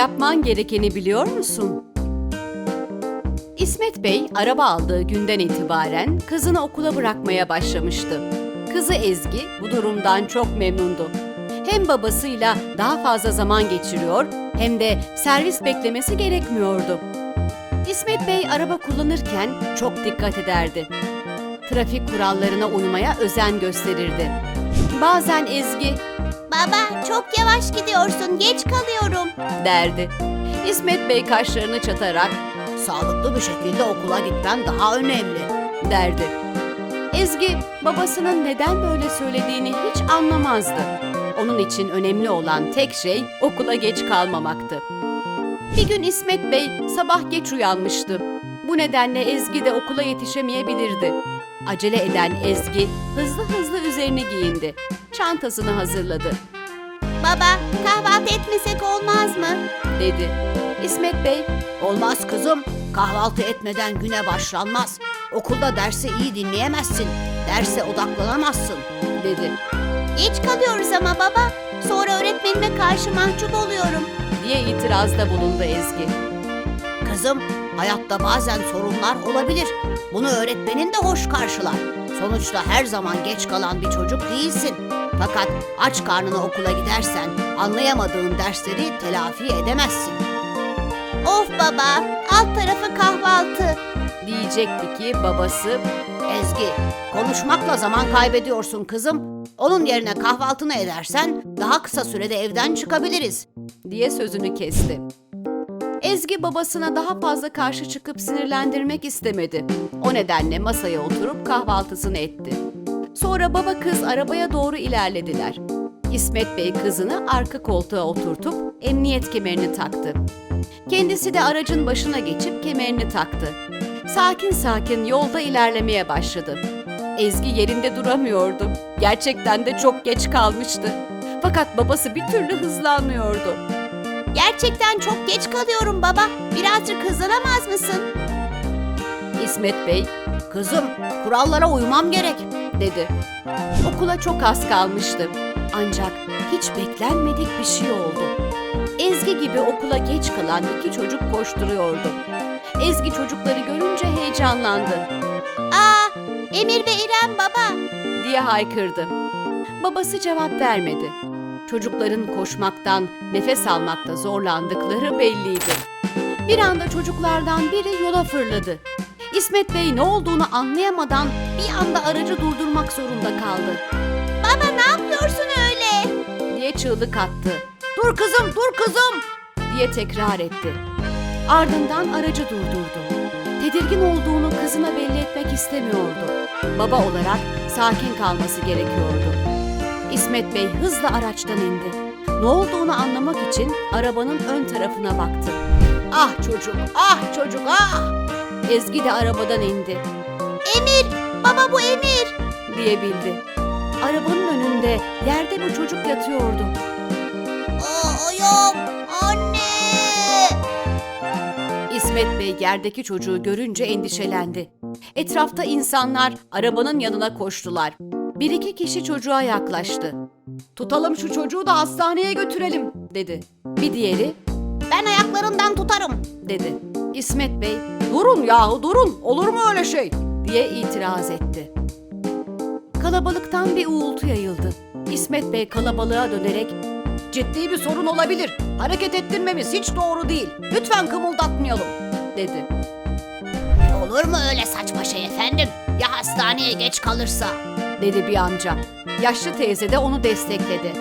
Yapman gerekeni biliyor musun? İsmet Bey araba aldığı günden itibaren kızını okula bırakmaya başlamıştı. Kızı Ezgi bu durumdan çok memnundu. Hem babasıyla daha fazla zaman geçiriyor hem de servis beklemesi gerekmiyordu. İsmet Bey araba kullanırken çok dikkat ederdi. Trafik kurallarına uymaya özen gösterirdi. Bazen Ezgi Baba çok yavaş gidiyorsun geç kalıyorum. derdi. İsmet Bey kaşlarını çatarak Sağlıklı bir şekilde okula gitmen daha önemli. derdi. Ezgi babasının neden böyle söylediğini hiç anlamazdı. Onun için önemli olan tek şey okula geç kalmamaktı. Bir gün İsmet Bey sabah geç uyanmıştı. Bu nedenle Ezgi de okula yetişemeyebilirdi. Acele eden Ezgi hızlı hızlı üzerini giyindi. Çantasını hazırladı, Baba kahvaltı etmesek olmaz mı? dedi. İsmet Bey Olmaz kızım. Kahvaltı etmeden güne başlanmaz. Okulda dersi iyi dinleyemezsin. Derse odaklanamazsın. dedi Geç kalıyoruz ama baba. Sonra öğretmenime karşı mahcup oluyorum. diye itirazda bulundu Ezgi. Kızım, hayatta bazen sorunlar olabilir. Bunu öğretmenin de hoş karşılar. Sonuçta her zaman geç kalan bir çocuk değilsin. Fakat aç karnına okula gidersen anlayamadığın dersleri telafi edemezsin. Of baba, alt tarafı kahvaltı. Diyecekti ki babası Ezgi, konuşmakla zaman kaybediyorsun kızım. Onun yerine kahvaltını edersen daha kısa sürede evden çıkabiliriz. diye sözünü kesti. Ezgi babasına daha fazla karşı çıkıp sinirlendirmek istemedi. O nedenle masaya oturup kahvaltısını etti. Sonra baba kız arabaya doğru ilerlediler. İsmet Bey kızını arka koltuğa oturtup emniyet kemerini taktı. Kendisi de aracın başına geçip kemerini taktı. Sakin sakin yolda ilerlemeye başladı. Ezgi yerinde duramıyordu. Gerçekten de çok geç kalmıştı. Fakat babası bir türlü hızlanmıyordu. Gerçekten çok geç kalıyorum baba. Birazcık hızlanamaz mısın? İsmet Bey Kızım, kurallara uymam gerek. dedi. Okula çok az kalmıştı. Ancak hiç beklenmedik bir şey oldu. Ezgi gibi okula geç kalan iki çocuk koşturuyordu. Ezgi çocukları görünce heyecanlandı Aa, Emir ve İrem baba. diye haykırdı. Babası cevap vermedi. Çocukların koşmaktan, nefes almakta zorlandıkları belliydi. Bir anda çocuklardan biri yola fırladı. İsmet Bey ne olduğunu anlayamadan bir anda aracı durdurmak zorunda kaldı. Baba ne yapıyorsun öyle? diye çığlık attı. Dur kızım, dur kızım diye tekrar etti. Ardından aracı durdurdu. Tedirgin olduğunu kızına belli etmek istemiyordu. Baba olarak sakin kalması gerekiyordu. İsmet Bey hızla araçtan indi. Ne olduğunu anlamak için arabanın ön tarafına baktı. Ah çocuk, ah çocuk, ah! Ezgi de arabadan indi Emir, baba bu Emir. diyebildi. Arabanın önünde yerde bir çocuk yatıyordu. Aa, ayağım, anne. İsmet Bey yerdeki çocuğu görünce endişelendi. Etrafta insanlar arabanın yanına koştular. Bir iki kişi çocuğa yaklaştı. Tutalım şu çocuğu da hastaneye götürelim dedi. Bir diğeri Ben ayaklarından tutarım. dedi. İsmet Bey durun yahu durun olur mu öyle şey diye itiraz etti. Kalabalıktan bir uğultu yayıldı. İsmet Bey kalabalığa dönerek Ciddi bir sorun olabilir. Hareket ettirmemiz hiç doğru değil. Lütfen kımıldatmayalım. dedi. Olur mu öyle saçma şey efendim? Ya hastaneye geç kalırsa? Dedi bir amca. Yaşlı teyze de onu destekledi.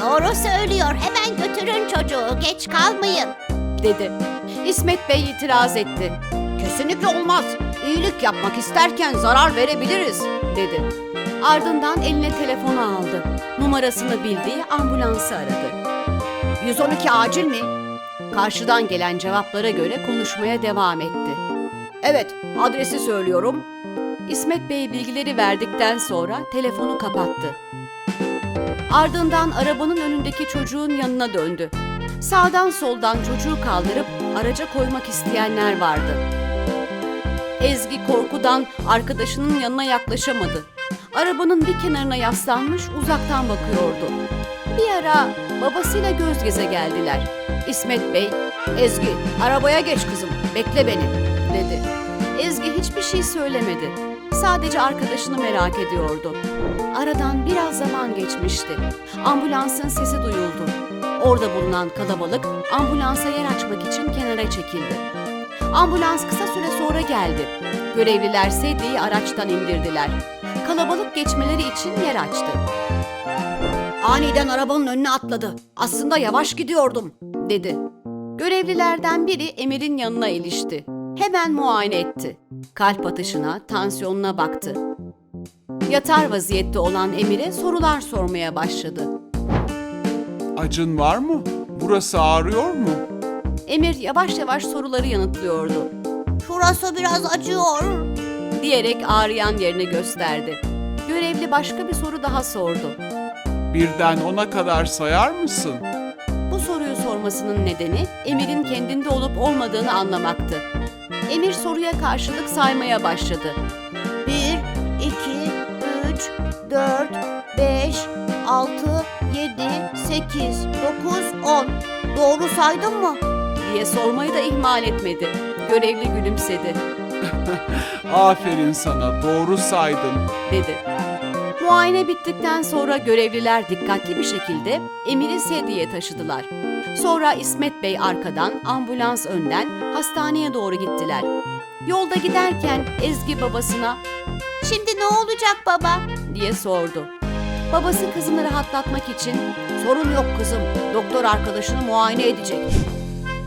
Doğru söylüyor. Hemen götürün çocuğu. Geç kalmayın. dedi. İsmet Bey itiraz etti. Kesinlikle olmaz. İyilik yapmak isterken zarar verebiliriz. dedi. Ardından eline telefonu aldı. Numarasını bildiği ambulansı aradı. 112 acil mi? Karşıdan gelen cevaplara göre konuşmaya devam etti. Evet, adresi söylüyorum. İsmet Bey bilgileri verdikten sonra telefonu kapattı. Ardından arabanın önündeki çocuğun yanına döndü. Sağdan soldan çocuğu kaldırıp araca koymak isteyenler vardı. Ezgi korkudan arkadaşının yanına yaklaşamadı. Arabanın bir kenarına yaslanmış uzaktan bakıyordu. Bir ara babasıyla göz göze geldiler. İsmet Bey, Ezgi arabaya geç kızım, bekle beni dedi. Ezgi hiçbir şey söylemedi. Sadece arkadaşını merak ediyordu. Aradan biraz zaman geçmişti. Ambulansın sesi duyuldu. Orada bulunan kalabalık ambulansa yer açmak için kenara çekildi. Ambulans kısa süre sonra geldi. Görevliler sedyeyi araçtan indirdiler. Kalabalık geçmeleri için yer açtı. Aniden arabanın önüne atladı. Aslında yavaş gidiyordum. dedi. Görevlilerden biri Emir'in yanına ilişti. Hemen muayene etti. Kalp atışına, tansiyonuna baktı. Yatar vaziyette olan Emir'e sorular sormaya başladı. Acın var mı? Burası ağrıyor mu? Emir yavaş yavaş soruları yanıtlıyordu. Şurası biraz acıyor. Diyerek ağrıyan yerini gösterdi. Görevli başka bir soru daha sordu. Birden ona kadar sayar mısın? Bu soruyu sormasının nedeni Emir'in kendinde olup olmadığını anlamaktı. Emir soruya karşılık saymaya başladı. Bir, iki, üç, dört, beş, altı, yedi, sekiz, dokuz, on. Doğru saydım mı? diye sormayı da ihmal etmedi. Görevli gülümsedi, Aferin sana, doğru saydın. dedi. Muayene bittikten sonra görevliler dikkatli bir şekilde Emir'i sedyeye taşıdılar. Sonra İsmet Bey arkadan, ambulans önden hastaneye doğru gittiler. Yolda giderken Ezgi babasına Şimdi ne olacak baba? diye sordu. Babası kızını rahatlatmak için sorun yok kızım, doktor arkadaşını muayene edecek.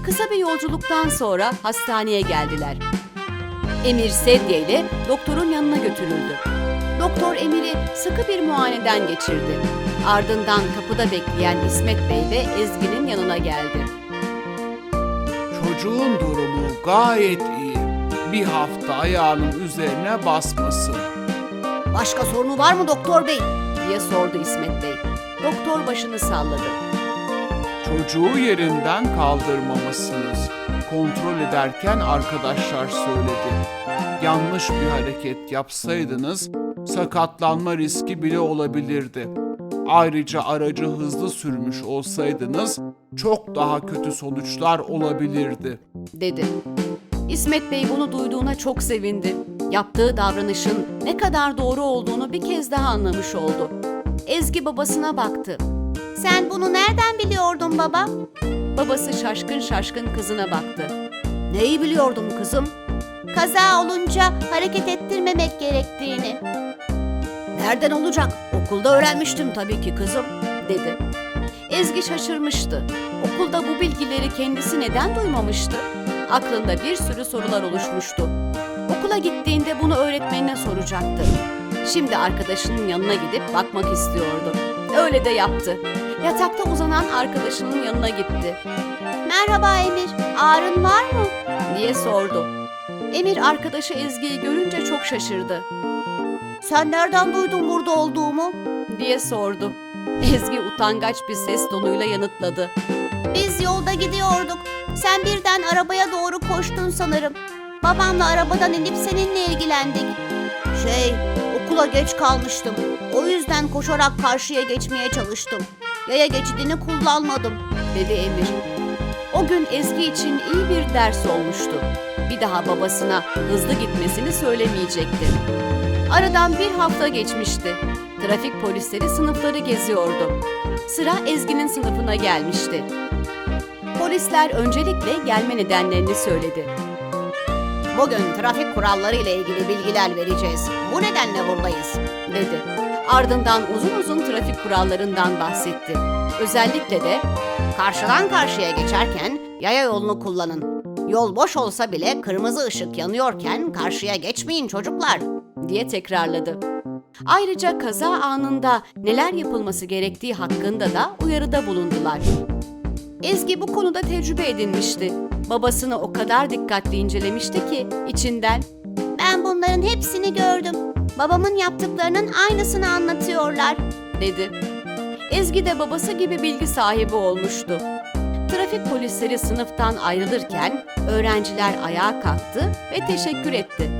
Kısa bir yolculuktan sonra hastaneye geldiler. Emir sedye ile doktorun yanına götürüldü. Doktor Emir'i sıkı bir muayeneden geçirdi. Ardından kapıda bekleyen İsmet Bey ve Ezgi'nin yanına geldi. Çocuğun durumu gayet iyi. Bir hafta ayağının üzerine basmasın. Başka sorunu var mı doktor bey? diye sordu İsmet Bey. Doktor başını salladı. Çocuğu yerinden kaldırmamasınız. Kontrol ederken arkadaşlar söyledi. Yanlış bir hareket yapsaydınız sakatlanma riski bile olabilirdi. Ayrıca aracı hızlı sürmüş olsaydınız çok daha kötü sonuçlar olabilirdi. dedi. İsmet Bey bunu duyduğuna çok sevindi. Yaptığı davranışın ne kadar doğru olduğunu bir kez daha anlamış oldu. Ezgi babasına baktı. Sen bunu nereden biliyordun baba? Babası şaşkın şaşkın kızına baktı. Neyi biliyordum kızım? Kaza olunca hareket ettirmemek gerektiğini. Nereden olacak? Okulda öğrenmiştim tabii ki kızım. dedi. Ezgi şaşırmıştı. Okulda bu bilgileri kendisi neden duymamıştı? Aklında bir sürü sorular oluşmuştu. Okula gittiğinde bunu öğretmenine soracaktı. Şimdi arkadaşının yanına gidip bakmak istiyordu. Öyle de yaptı. Yatakta uzanan arkadaşının yanına gitti. Merhaba Emir, ağrın var mı? diye sordu. Emir arkadaşı Ezgi'yi görünce çok şaşırdı. Sen nereden duydun burada olduğumu? diye sordu. Ezgi utangaç bir ses tonuyla yanıtladı. Biz yolda gidiyorduk. Sen birden arabaya doğru koştun sanırım. Babamla arabadan inip seninle ilgilendik. Şey, okula geç kalmıştım. O yüzden koşarak karşıya geçmeye çalıştım. Yaya geçidini kullanmadım. dedi Emir. O gün Ezgi için iyi bir ders olmuştu. Bir daha babasına hızlı gitmesini söylemeyecekti. Aradan bir hafta geçmişti. Trafik polisleri sınıfları geziyordu. Sıra Ezgi'nin sınıfına gelmişti. Polisler öncelikle gelme nedenlerini söyledi. Bugün trafik kuralları ile ilgili bilgiler vereceğiz. Bu nedenle buradayız. dedi. Ardından uzun uzun trafik kurallarından bahsetti. Özellikle de Karşıdan karşıya geçerken yaya yolunu kullanın. Yol boş olsa bile kırmızı ışık yanıyorken karşıya geçmeyin çocuklar. diye tekrarladı. Ayrıca kaza anında neler yapılması gerektiği hakkında da uyarıda bulundular. Ezgi bu konuda tecrübe edinmişti. Babasını o kadar dikkatli incelemişti ki içinden Ben bunların hepsini gördüm. Babamın yaptıklarının aynısını anlatıyorlar. dedi. Ezgi de babası gibi bilgi sahibi olmuştu. Trafik polisleri sınıftan ayrılırken öğrenciler ayağa kalktı ve teşekkür etti.